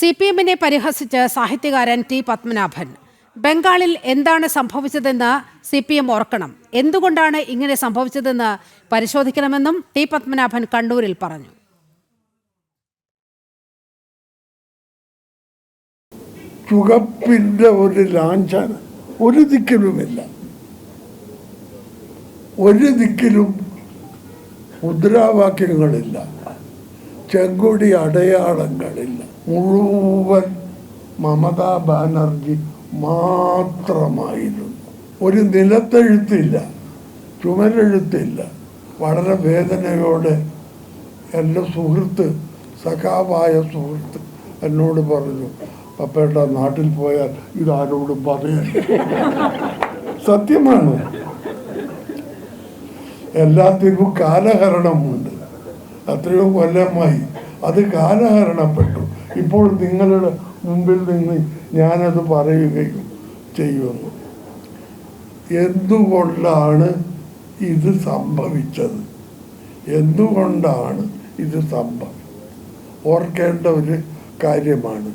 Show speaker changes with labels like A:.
A: C P എമ്മിനെ പരിഹസിച്ച് സാഹിത്യകാരൻ ടി പത്മനാഭൻ. ബംഗാളിൽ എന്താണ് സംഭവിച്ചതെന്ന് സി പി എം ഓർക്കണം. എന്തുകൊണ്ടാണ് ഇങ്ങനെ സംഭവിച്ചതെന്ന് പരിശോധിക്കണമെന്നും ടി പത്മനാഭൻ കണ്ണൂരിൽ പറഞ്ഞു.
B: ചുകപ്പിന്റെ ഒരു ലാഞ്ചന ഒരു ദിക്കിലുമില്ല. ഒരു ദിക്കിലും മുദ്രാവാക്യങ്ങളില്ല. ചെങ്കൊടി അടയാളങ്ങളിൽ മുഴുവൻ മമതാ ബാനർജി മാത്രമായിരുന്നു. ഒരു നിലത്തെഴുത്തില്ല ചുമരെഴുത്തില്ല. വളരെ വേദനയോടെ എന്റെ സുഹൃത്ത് സഖാവായ സുഹൃത്ത് എന്നോട് പറഞ്ഞു പപ്പേട്ട നാട്ടിൽ പോയാൽ ഇതാരോടും പറയാൻ സത്യമാണ്. എല്ലാത്തിനും കാലഹരണമുണ്ട്. അത്രയോ കൊല്ലമായി. അത് കാലഹരണപ്പെട്ടു. ഇപ്പോൾ നിങ്ങളുടെ മുമ്പിൽ നിന്ന് ഞാനത് പറയുകയും ചെയ്യുന്നു. എന്തുകൊണ്ടാണ് ഇത് സംഭവിച്ചത്? എന്തുകൊണ്ടാണ് ഇത് സംഭവം? ഓർക്കേണ്ട ഒരു കാര്യമാണ്.